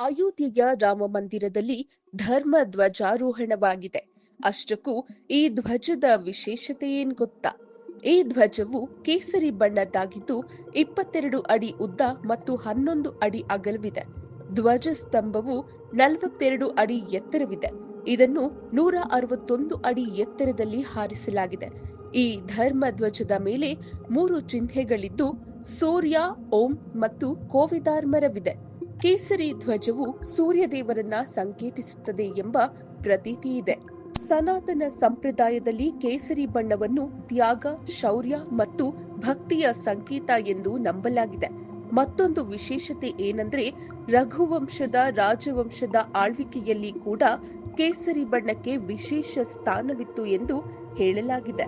ಅಯೋಧ್ಯೆಯ ರಾಮ ಮಂದಿರದಲ್ಲಿ ಧರ್ಮ ಧ್ವಜಾರೋಹಣವಾಗಿದೆ. ಅಷ್ಟಕ್ಕೂ ಈ ಧ್ವಜದ ವಿಶೇಷತೆ ಏನ್ ಗೊತ್ತಾ? ಈ ಧ್ವಜವು ಕೇಸರಿ ಬಣ್ಣದ್ದಾಗಿದ್ದು ಇಪ್ಪತ್ತೆರಡು ಅಡಿ ಉದ್ದ ಮತ್ತು ಹನ್ನೊಂದು ಅಡಿ ಅಗಲವಿದೆ. ಧ್ವಜ ಸ್ತಂಭವು ನಲವತ್ತೆರಡು ಅಡಿ ಎತ್ತರವಿದೆ. ಇದನ್ನು ನೂರ ಅರವತ್ತೊಂದು ಅಡಿ ಎತ್ತರದಲ್ಲಿ ಹಾರಿಸಲಾಗಿದೆ. ಈ ಧರ್ಮ ಧ್ವಜದ ಮೇಲೆ ಮೂರು ಚಿಹ್ನೆಗಳಿದ್ದು ಸೂರ್ಯ, ಓಂ ಮತ್ತು ಕೋವಿದಾರ್ ಮರವಿದೆ ಕೇಸರಿ ಧ್ವಜವು ಸೂರ್ಯದೇವರನ್ನ ಸಂಕೇತಿಸುತ್ತದೆ ಎಂಬ ಪ್ರತೀತಿ ಇದೆ. ಸನಾತನ ಸಂಪ್ರದಾಯದಲ್ಲಿ ಕೇಸರಿ ಬಣ್ಣವನ್ನು ತ್ಯಾಗ, ಶೌರ್ಯ ಮತ್ತು ಭಕ್ತಿಯ ಸಂಕೇತ ಎಂದು ನಂಬಲಾಗಿದೆ. ಮತ್ತೊಂದು ವಿಶೇಷತೆ ಏನಂದ್ರೆ, ರಘುವಂಶದ ರಾಜವಂಶದ ಆಳ್ವಿಕೆಯಲ್ಲಿ ಕೂಡ ಕೇಸರಿ ಬಣ್ಣಕ್ಕೆ ವಿಶೇಷ ಸ್ಥಾನವಿತ್ತು ಎಂದು ಹೇಳಲಾಗಿದೆ.